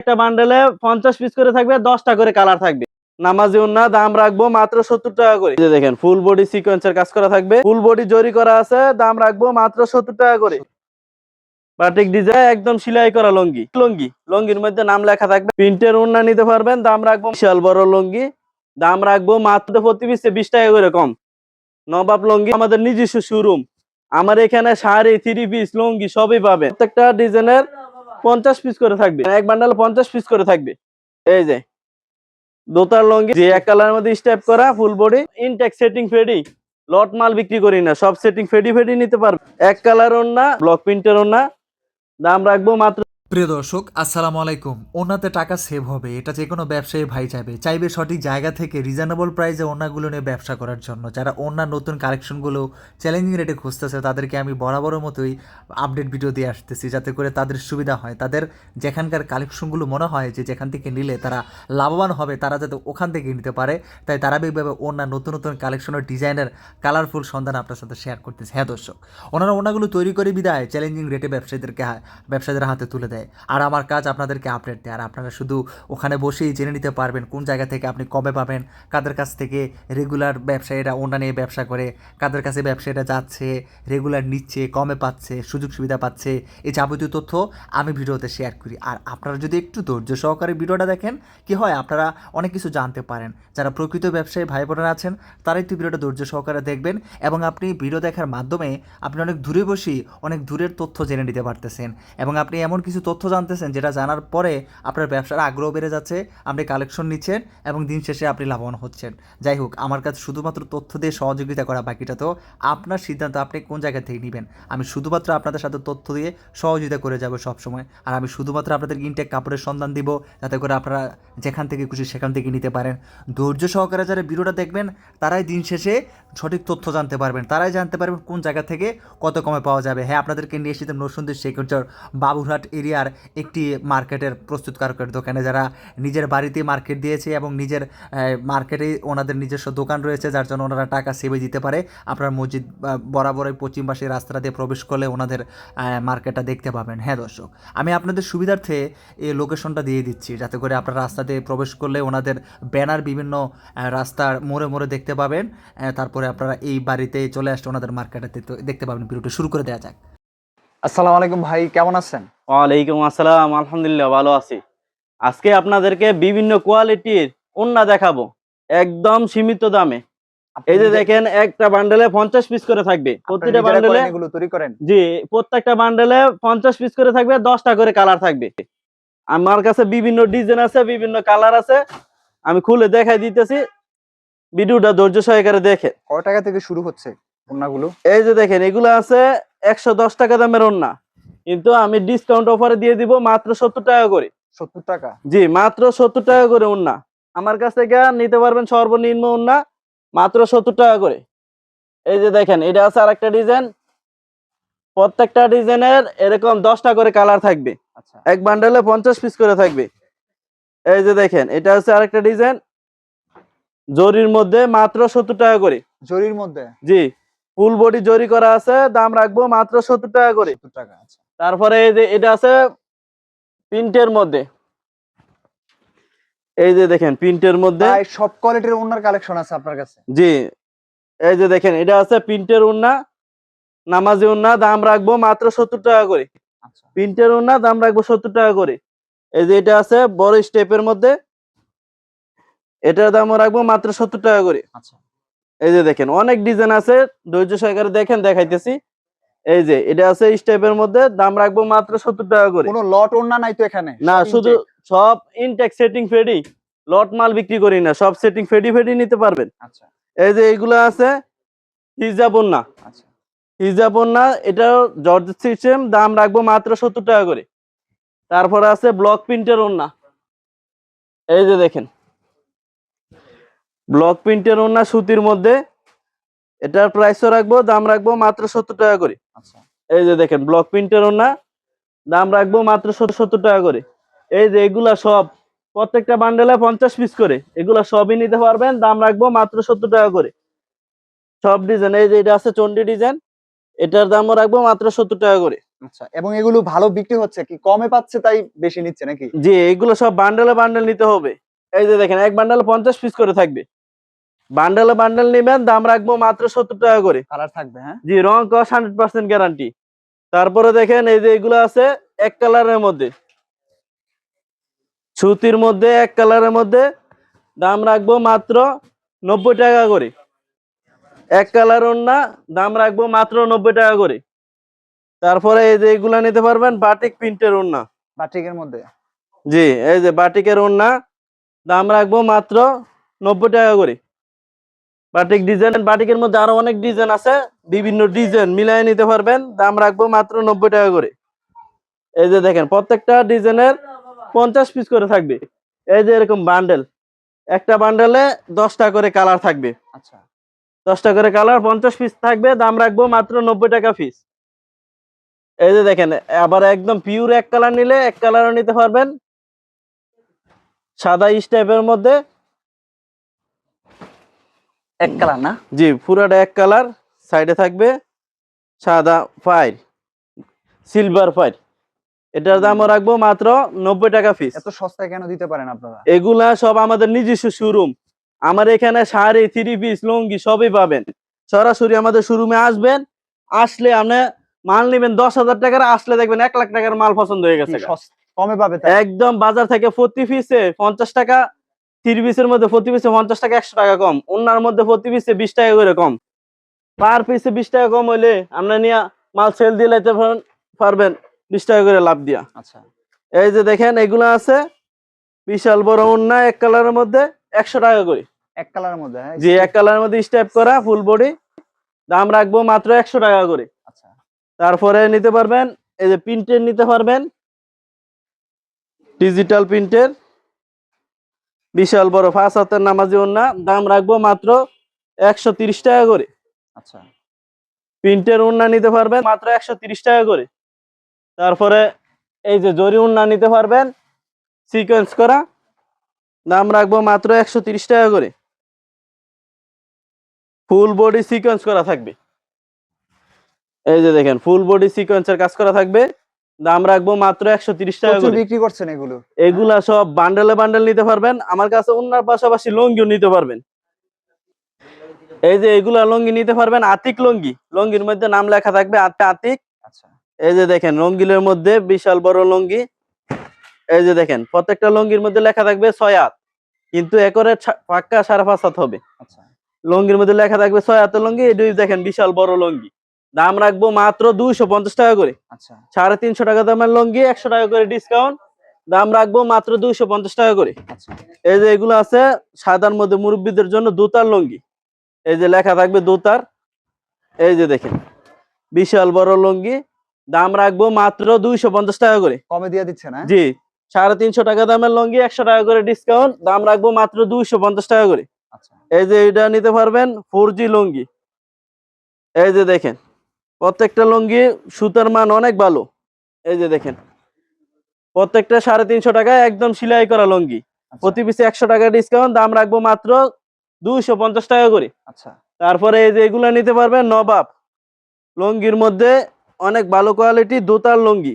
একটা বান্ডেলে পঞ্চাশ পিস করে থাকবে, দশটা করে কালার থাকবে। নামাজি উন্না, দাম রাখব মাত্র সত্তর টাকা করে। দেখেন ফুল বডি সিকোয়েন্সের কাজ করা থাকবে। ফুল বডি জরি করা আছে, দাম রাখব মাত্র সত্তর টাকা করে। বাটিক ডিজাইন একদম করা লঙ্গি। লঙ্গি, লঙ্গির মধ্যে নাম লেখা থাকবে। প্রিন্টের উন্না নিতে পারবেন, দাম রাখব বিশাল বড় লঙ্গি। দাম রাখব মাত্র প্রতি পিসে বিশ টাকা করে কম। নবাব লঙ্গি আমাদের নিজস্ব শোরুম আমার এখানে শাড়ি থ্রি পিস লঙ্গি সবই পাবে প্রত্যেকটা ডিজাইনের পঞ্চাশ পিস করে থাকবে। এক বান্ডাল পঞ্চাশ পিস করে থাকবে। এই যে, দোতার লঙ্গি, যে এক কালারের মধ্যে স্টেপ করা ফুল বডি ইনটেক সেটিং ফেডি। লট মাল বিক্রি করি না, সব সেটিং ফেডি ফেডি নিতে পারবে। এক কালার না ব্লক প্রিন্টের না দাম রাখব মাত্র প্রিয় দর্শক, আসসালামু আলাইকুম। ওনাতে টাকা সেভ হবে। এটা যে কোনো ব্যবসায়ী ভাই চাইবে। চাইবে সঠিক জায়গা থেকে রিজনেবল প্রাইসে ওনাগুলো নিয়ে ব্যবসা করার জন্য। যারা ওনার নতুন কালেকশনগুলো চ্যালেঞ্জিং রেটে খুঁজতেছে, তাদেরকে আমি বরাবরের মতোই আপডেট ভিডিও দিয়ে আসতেছি, যাতে করে তাদের সুবিধা হয়। তাদের যেখানকার কালেকশনগুলো মনে হয় যে যেখান থেকে নিলে তারা লাভবান হবে, তারা যাতে ওখান থেকে নিতে পারে। তাই ধারাবাহিকভাবে ওনার নতুন নতুন কালেকশনের ডিজাইনের কালারফুল সন্ধান আপনার সাথে শেয়ার করতেছে। হ্যাঁ দর্শক, ওনারা ওনাগুলো তৈরি করে বিদায় চ্যালেঞ্জিং রেটে ব্যবসায়ীদেরকে, ব্যবসায়ীদের হাতে তুলে দেয়। আর আমার কাজ আপনাদেরকে আপডেট দেয়। আর আপনারা শুধু ওখানে বসেই জেনে নিতে পারবেন কোন জায়গা থেকে আপনি কবে পাবেন, কাদের কাছ থেকে রেগুলার ব্যবসায়ীরা ওনা নিয়ে ব্যবসা করে, কাদের কাছে ব্যবসায়ীরা যাচ্ছে রেগুলার নিচ্ছে, কমে পাচ্ছে, সুযোগ সুবিধা পাচ্ছে, এই যাবতীয় তথ্য আমি ভিডিওতে শেয়ার করি। আর আপনারা যদি একটু ধৈর্য সহকারে ভিডিওটা দেখেন, কি হয় আপনারা অনেক কিছু জানতে পারেন। যারা প্রকৃত ব্যবসায়ী ভাই বোনেরা আছেন তারা একটু ভিডিওটা ধৈর্য সহকারে দেখবেন এবং আপনি ভিডিও দেখার মাধ্যমে আপনি অনেক দূরে বসেই অনেক দূরের তথ্য জেনে নিতে পারতেছেন। এবং আপনি এমন কিছু তথ্য জানতেছেন, যেটা জানার পরে আপনার ব্যবসার আগ্রহ বেড়ে যাচ্ছে, আপনি কালেকশন নিচ্ছেন এবং দিন শেষে আপনি লাভবান হচ্ছেন। যাই হোক, আমার কাছে শুধুমাত্র তথ্য দিয়ে সহযোগিতা করা বাকিটা তো। আপনার সিদ্ধান্ত আপনি কোন জায়গা থেকে নেবেন? আমি শুধুমাত্র আপনাদের সাথে তথ্য দিয়ে সহযোগিতা করে যাব সবসময়। আর আমি শুধুমাত্র আপনাদের ইনটেক কাপড়ের সন্ধান দিব, যাতে করে আপনারা যেখান থেকে খুশি সেখান থেকে নিতে পারেন। ধৈর্য সহকারে যারা ভিডিওটা দেখবেন, তারাই দিন শেষে সঠিক তথ্য জানতে পারবেন। তারাই জানতে পারবেন কোন জায়গা থেকে কত কমে পাওয়া যাবে। হ্যাঁ আপনাদেরকে নিয়ে এসেছিলাম নরসুন্দর শেখর বাবুরহাট এরিয়ার একটি মার্কেটের প্রস্তুতকারকের দোকানে যারা নিজের বাড়িতে মার্কেট দিয়েছে এবং নিজের মার্কেটে ওনাদের নিজস্ব দোকান রয়েছে, যার জন্য ওনারা টাকা সেভে দিতে পারে। আপনার মসজিদ বরাবরই পশ্চিম পাশে রাস্তাটা দিয়ে প্রবেশ করলে ওনাদের মার্কেটটা দেখতে পাবেন। হ্যাঁ দর্শক, আমি আপনাদের সুবিধার্থে এই লোকেশনটা দিয়ে দিচ্ছি, যাতে করে আপনার রাস্তা দিয়ে প্রবেশ করলে ওনাদের ব্যানার বিভিন্ন রাস্তার মোড়ে মোড়ে দেখতে পাবেন। তারপরে আপনারা এই বাড়িতে চলে আসলে ওনাদের মার্কেটে দেখতে পাবেন। ভিডিওটা শুরু করে দেওয়া যাক। আসসালামু আলাইকুম ভাই, কেমন আছেন? ওয়ালাইকুম আসসালাম আলহামদুলিল্লাহ ভালো আছি। আজকে আপনাদেরকে বিভিন্ন কোয়ালিটির ওন্না দেখাবো একদম সীমিত দামে। এই যে দেখেন একটা বান্ডেলে পঞ্চাশ পিস করে থাকবে। প্রতিটা বান্ডেলে তৈরি করেন। জি প্রত্যেকটা বান্ডেলে পঞ্চাশ পিস করে থাকবে দশটা করে কালার থাকবে। আমার কাছে বিভিন্ন ডিজাইন আছে বিভিন্ন কালার আছে। আমি খুলে দেখাই দিতেছি ভিডিওটা ধৈর্য সহকারে দেখে কয় টাকা থেকে শুরু হচ্ছে ওড়নাগুলো এই যে দেখেন এগুলো আছে একশো দশ টাকা দামের ওন্না। কিন্তু আমি ডিসকাউন্ট অফারে দিয়ে দিব মাত্র সত্তর টাকা করে। সত্তর টাকা? জি মাত্র সত্তর টাকা করে ওন্না আমার কাছ থেকে নিতে পারবেন সর্বনিম্ন উন্না মাত্র সত্তর টাকা করে। এই যে দেখেন এটা আছে আরেকটা ডিজাইন প্রত্যেকটা ডিজাইনের এরকম দশটা করে কালার থাকবে। আচ্ছা। এক বান্ডেলে পঞ্চাশ পিস করে থাকবে। এই যে দেখেন এটা হচ্ছে আরেকটা ডিজাইন জরির মধ্যে মাত্র সত্তর টাকা করে। জরির মধ্যে? জি ফুল বডি জরি করা আছে দাম রাখব মাত্র সত্তর টাকা করে। টাকা আচ্ছা। তারপরে এই যে এটা আছে প্রিন্টের মধ্যে। এই যে দেখেন প্রিন্টের মধ্যে। সব কোয়ালিটির ওড়নার কালেকশন আছে আপনার কাছে? জি। এই যে দেখেন এটা আছে প্রিন্টের উন্না নামাজি উন্না দাম রাখব মাত্র সত্তর টাকা করে। আচ্ছা। প্রিন্টের উন্না দাম রাখব সত্তর টাকা করে। এই যে এটা আছে বড় স্টেপের মধ্যে। এটার দামও রাখব মাত্র সত্তর টাকা করে। আচ্ছা। এই যে দেখেন অনেক ডিজাইন আছে। ধৈর্য সহকারে দেখেন দেখাইতেছি। এই যে এটা আছে স্টেপের মধ্যে দাম রাখব মাত্র সত্তর টাকা করে। কোনো লট ওড়না নাই তো এখানে? না শুধু সব ইনটেক সেটিং ফেডি লট মাল বিক্রি করি না সব সেটিং ফেডি ফেডি নিতে পারবেন। আচ্ছা। এই যে এইগুলো আছে হিজাব ওন্না আচ্ছা। হিজাব ওন্না এটাও জর্জ সিস্টেম দাম রাখব মাত্র সত্তর টাকা করে। তারপর আছে ব্লক প্রিন্টের ওন্না এই যে দেখেন। ব্লক প্রিন্টের ওন্না সুতির মধ্যে এটার প্রাইসও রাখব দাম রাখব মাত্র সত্তর টাকা করে। আচ্ছা। এই যে দেখেন ব্লক প্রিন্টের ওন্না দাম রাখব মাত্র সত্তর টাকা করে। এই যে এগুলা সব প্রত্যেকটা বান্ডেলে পঞ্চাশ পিস করে এগুলা সবই নিতে পারবেন দাম রাখব মাত্র সত্তর টাকা করে। সব ডিজাইন এই যে এটা আছে চন্ডি ডিজাইন এটার দামও রাখব মাত্র সত্তর টাকা করে। আচ্ছা এবং এগুলো ভালো বিক্রি হচ্ছে কি? কমে পাচ্ছে তাই বেশি নিচ্ছে নাকি? জি এগুলো সব বান্ডেলে বান্ডেল নিতে হবে। এই যে দেখেন এক বান্ডেল পঞ্চাশ পিস করে থাকবে। বান্ডেলে বান্ডেল নেবেন দাম রাখব মাত্র সত্তর টাকা করে। কালার থাকবে হ্যাঁ? জি রং কস হান্ড্রেড পার্সেন্ট গ্যারান্টি তারপরে দেখেন এই যে এগুলো আছে এক কালারের মধ্যে। সুতির মধ্যে এক কালারের মধ্যে দাম রাখব মাত্র নব্বই টাকা করে। এক কালার না দাম রাখব মাত্র নব্বই টাকা করে। তারপরে এই যে এগুলা নিতে পারবেন বাটিক প্রিন্টের ওড়না বাটিকের মধ্যে? জি এই যে বাটিকের ওড়না দাম রাখব মাত্র নব্বই টাকা করে। বাটিক ডিজাইন বাটিকের মধ্যে আরও অনেক ডিজাইন আছে। বিভিন্ন ডিজাইন মিলাই নিতে পারবেন। দাম রাখব মাত্র নব্বই টাকা করে। এই যে দেখেন প্রত্যেকটা ডিজাইনের পঞ্চাশ পিস করে থাকবে। এই যে এরকম বান্ডেল একটা বান্ডেলে দশটা করে কালার থাকবে। আচ্ছা। দশটা করে কালার পঞ্চাশ পিস থাকবে। দাম রাখব মাত্র নব্বই টাকা পিস এই যে দেখেন আবার একদম পিওর এক কালার নিলে এক কালারও নিতে পারবেন। সাদা স্টাইপের মধ্যে এক কালার না? জি পুরাটা এক কালার সাইডে থাকবে সাদা ফাইর সিলভার ফাইর এটার দামও রাখব মাত্র নব্বই টাকা পিস এত সস্তায় কেন দিতে পারেন আপনারা? এগুলা সব আমাদের নিজস্ব শোরুম আমার এখানে শাড়ি থ্রি পিস লুঙ্গি সবই পাবেন। সরাসরি আমাদের শোরুমে আসবেন আসলে আপনি মাল নেবেন দশ হাজার টাকার আসলে দেখবেন এক লাখ টাকার মাল পছন্দ হয়ে গেছে। কমে পাবে একদম বাজার থেকে প্রতি পিসে পঞ্চাশ টাকা থ্রি পিসের মধ্যে প্রতি পিসে পঞ্চাশ টাকা একশো টাকা কম। অন্যার মধ্যে প্রতি পিসে বিশ টাকা করে কম। পার পিসে বিশ টাকা কম হইলে আমরা নিয়ে মাল সেল দিয়ে লাইতে পারবেন বিশ টাকা করে লাভ দিয়া। আচ্ছা। এই যে দেখেন এগুলো আছে বিশাল বড় উন্না এক কালারের মধ্যে একশো টাকা করে। এক কালারের মধ্যে হ্যাঁ? যে এক কালারের মধ্যে স্টেপ করা ফুল বডি দাম রাখব মাত্র একশো টাকা করে। আচ্ছা। তারপরে নিতে পারবেন এই যে প্রিন্টের নিতে পারবেন। ডিজিটাল প্রিন্টের বিশাল বড় ফাঁস হাতের নামাজি ওন্না দাম রাখব মাত্র একশো তিরিশ টাকা করে। আচ্ছা। প্রিন্টের উন্না নিতে পারবেন মাত্র একশো তিরিশ টাকা করে। তারপরে এই যে জরি উন্না নিতে পারবেন সিকোয়েন্স করা দাম রাখব মাত্র একশো তিরিশ টাকা করে। ফুল বডি সিকোয়েন্স করা থাকবে। এই যে দেখেন ফুল বডি সিকোয়েন্সের কাজ করা থাকবে। দাম রাখব মাত্র একশো তিরিশ টাকা করে। বিক্রি করছেন এগুলো। এগুলা সব বান্ডেলে বান্ডেল নিতে পারবেন। আমার কাছে অন্যার পাশাপাশি লঙ্গিও নিতে পারবেন। এই যে এগুলা লঙ্গি নিতে পারবেন আতিক লঙ্গি। লঙ্গির মধ্যে নাম লেখা থাকবে আত- আতিক। আচ্ছা। এই যে দেখেন লঙ্গিলের মধ্যে বিশাল বড় লঙ্গি। এই যে দেখেন প্রত্যেকটা লঙ্গির মধ্যে লেখা থাকবে ছয় হাত। কিন্তু একরে পাক্কা সাড়ে পাঁচ হাত হবে। আচ্ছা। লঙ্গির মধ্যে লেখা থাকবে ছয় হাতের লঙ্গি। এটাই দেখেন বিশাল বড় লঙ্গি। দাম রাখব মাত্র দুইশো পঞ্চাশ টাকা করে। আচ্ছা। সাড়ে তিনশো টাকা দামের লঙ্গি একশো টাকা করে ডিসকাউন্ট দাম রাখব মাত্র দুইশো পঞ্চাশ টাকা করে। আচ্ছা। এই যে এগুলো আছে সাদার মধ্যে মুরব্বীদের জন্য দোতার লঙ্গি। এই যে লেখা থাকবে দোতার। এই যে দেখেন বিশাল বড় লঙ্গি। দাম রাখব মাত্র দুইশো পঞ্চাশ টাকা করে। কমে দিয়ে দিচ্ছে না জি সাড়ে তিনশো টাকা দামের লঙ্গি একশো টাকা করে ডিসকাউন্ট দাম রাখব মাত্র দুইশো পঞ্চাশ টাকা করে। আচ্ছা। এই যে এটা নিতে পারবেন ফোর জি লুঙ্গি। এই যে দেখেন প্রত্যেকটা লুঙ্গি সুতার মান অনেক ভালো। এই যে দেখেন প্রত্যেকটা সাড়ে তিনশো টাকা একদম সেলাই করা লুঙ্গি। আচ্ছা, প্রতি পিসে একশো টাকা ডিসকাউন্ট দাম রাখব মাত্র দুইশো পঞ্চাশ টাকা করে। আচ্ছা। তারপরে এই যে এগুলা নিতে পারবেন নবাব। লুঙ্গির মধ্যে অনেক ভালো কোয়ালিটি দুতার লুঙ্গি।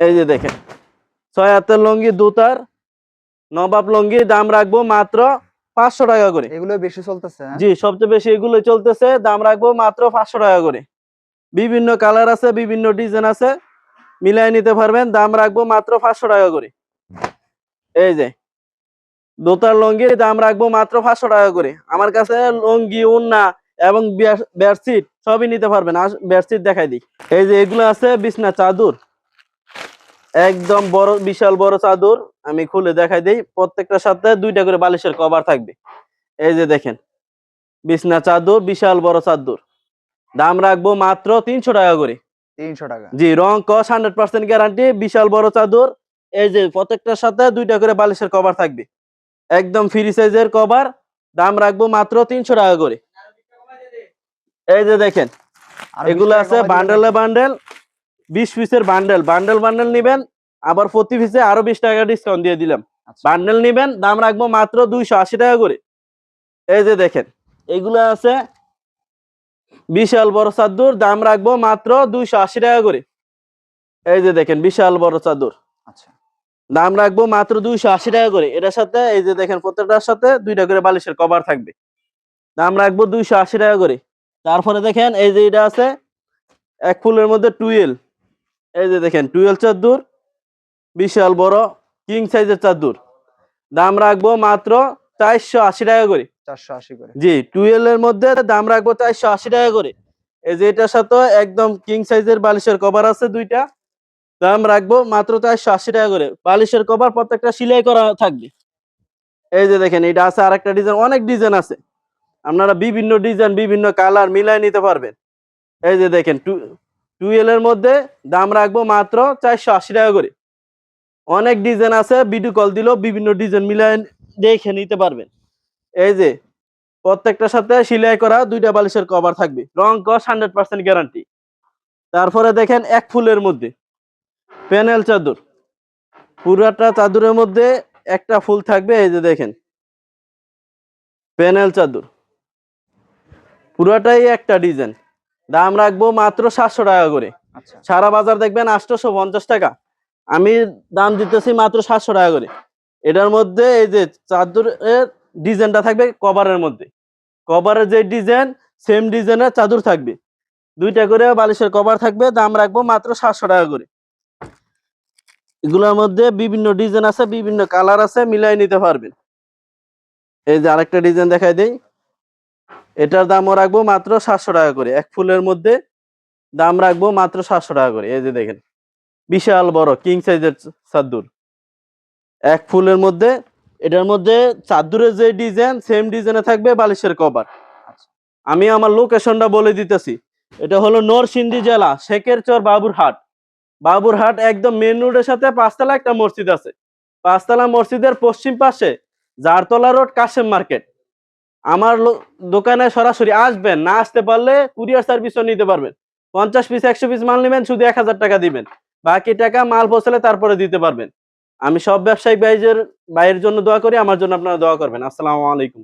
এই যে দেখেন ছয় হাতের লুঙ্গি দুতার নবাব লুঙ্গি দাম রাখব মাত্র পাঁচশো টাকা করে। এগুলো বেশি চলতেছে হ্যাঁ? জি সবচেয়ে বেশি এগুলো চলতেছে। দাম রাখব মাত্র পাঁচশো টাকা করে। বিভিন্ন কালার আছে বিভিন্ন ডিজাইন আছে মিলাই নিতে পারবেন। দাম রাখব মাত্র পাঁচশো টাকা করে। এই যে দোতার লঙ্গি দাম রাখব মাত্র পাঁচশো টাকা করে। আমার কাছে লঙ্গি উন্না এবং বেডশিট সবই নিতে পারবেন। বেডশিট দেখাই দিই। এই যে এগুলো আছে বিছনা চাদর। একদম বড় বিশাল বড় চাদর। আমি খুলে দেখাই দিই। প্রত্যেকটার সাথে দুইটা করে বালিশের কভার থাকবে। এই যে দেখেন বিছনা চাদর বিশাল বড় চাদর। দাম রাখব মাত্র তিনশো টাকা করে। তিনশো টাকা। জি রং কস হান্ড্রেড পার্সেন্ট গ্যারান্টি বিশাল বড় চাদর। এই যে প্রত্যেকটার সাথে দুইটা করে বালিশের কভার থাকবে। একদম ফ্রি সাইজের কভার। দাম রাখব মাত্র তিনশো টাকা করে। এই যে দেখেন এগুলো আছে বান্ডেলে বান্ডেল। বিশ পিসের বান্ডেল। বান্ডেল বান্ডেল নিবেন। আবার প্রতি পিসে আরও বিশ টাকা ডিসকাউন্ট দিয়ে দিলাম। আচ্ছা। বান্ডেল নিবেন দাম রাখব মাত্র দুইশো আশি টাকা করে। এই যে দেখেন এগুলো আছে বিশাল বড় চাদর দাম রাখব মাত্র দুইশো আশি টাকা করে। এই যে দেখেন বিশাল বড় চাদর। আচ্ছা। দাম রাখব মাত্র দুইশো আশি টাকা করে। এটার সাথে এই যে দেখেন প্রত্যেকটার সাথে দুইটা করে বালিশের কভার থাকবে। দাম রাখব দুইশো আশি টাকা করে। তারপরে দেখেন এই যে এটা আছে এক ফুলের মধ্যে টুয়েল এই যে দেখেন টুয়েল চাদর। বিশাল বড় কিং সাইজের চাদর দাম রাখব মাত্র চারশো আশি টাকা করে। চারশো আশি করে। জি টুয়েলভ এর মধ্যে দাম রাখব চারশো আশি টাকা করে। এই যে এটার সাথে একদম কিং সাইজের বালিশের কভার আছে দুইটা। দাম রাখব মাত্র চারশো আশি টাকা করে। বালিশের কভার প্রত্যেকটা সিলাই করা থাকবে। এই যে দেখেন এটা আছে আর একটা ডিজাইন অনেক ডিজাইন আছে। আপনারা বিভিন্ন ডিজাইন বিভিন্ন কালার মিলাই নিতে পারবেন। এই যে দেখেন টুয়েলভ এর মধ্যে দাম রাখব মাত্র চারশো আশি টাকা করে। অনেক ডিজাইন আছে ভিডিও কল দিলেও বিভিন্ন ডিজাইন মিলাই দেখে নিতে পারবেন। এই যে প্রত্যেকটার সাথে সিলাই করা দুইটা বালিশের কভার থাকবে রং কস হান্ড্রেড পার্সেন্ট গ্যারান্টি তারপরে দেখেন এক ফুলের মধ্যে প্যানেল চাদর। পুরাটা চাদরের মধ্যে একটা ফুল থাকবে এই যে দেখেন প্যানেল চাদর। পুরাটাই একটা ডিজাইন দাম রাখব মাত্র সাতশো টাকা করে। আচ্ছা। সারা বাজার দেখবেন আটশোশো পঞ্চাশ টাকা। আমি দাম দিতেছি মাত্র সাতশো টাকা করে। এটার মধ্যে এই যে চাদরের ডিজাইনটা থাকবে কভারের মধ্যে। কভারের যে ডিজাইন, সেম ডিজাইনের চাদর থাকবে। দুইটা করে বালিশের কভার থাকবে, দাম রাখব মাত্র সাতশো টাকা করে। এগুলোর মধ্যে বিভিন্ন ডিজাইন আছে, বিভিন্ন কালার আছে, মিলাই নিতে পারবেন। এই যে আরেকটা ডিজাইন দেখাই দেই। এটার দামও রাখব মাত্র সাতশো টাকা করে। এক ফুলের মধ্যে দাম রাখব মাত্র সাতশো টাকা করে। এই যে দেখেন। বিশাল বড় কিং সাইজের চাদর এক ফুলের মধ্যে, এটার মধ্যে চাদরের যে ডিজাইন সেম ডিজাইনে থাকবে বালিশের কভার আমি আমার লোকেশনটা বলে দিতেছি। এটা হলো নরসিংদী জেলা, শেখেরচর বাবুরহাট। বাবুরহাট একদম মেন রোডের সাথে পাঁচতলা একটা মসজিদ আছে। পাঁচতলা মসজিদের পশ্চিম পাশে জারতলা রোড, কাশেম মার্কেট। আমার দোকানে সরাসরি আসবেন, না আসতে পারলে কুরিয়ার সার্ভিসও নিতে পারবেন। পঞ্চাশ পিস একশো পিস মাল নেবেন, শুধু এক হাজার টাকা দিবেন। বাকি টাকা মাল পৌঁছালে তারপরে দিতে পারবেন। আমি সব ব্যবসায়িক ভাইদের ভাইয়ের জন্য দোয়া করি, আমার জন্য আপনারা দোয়া করবেন। আসসালামু আলাইকুম।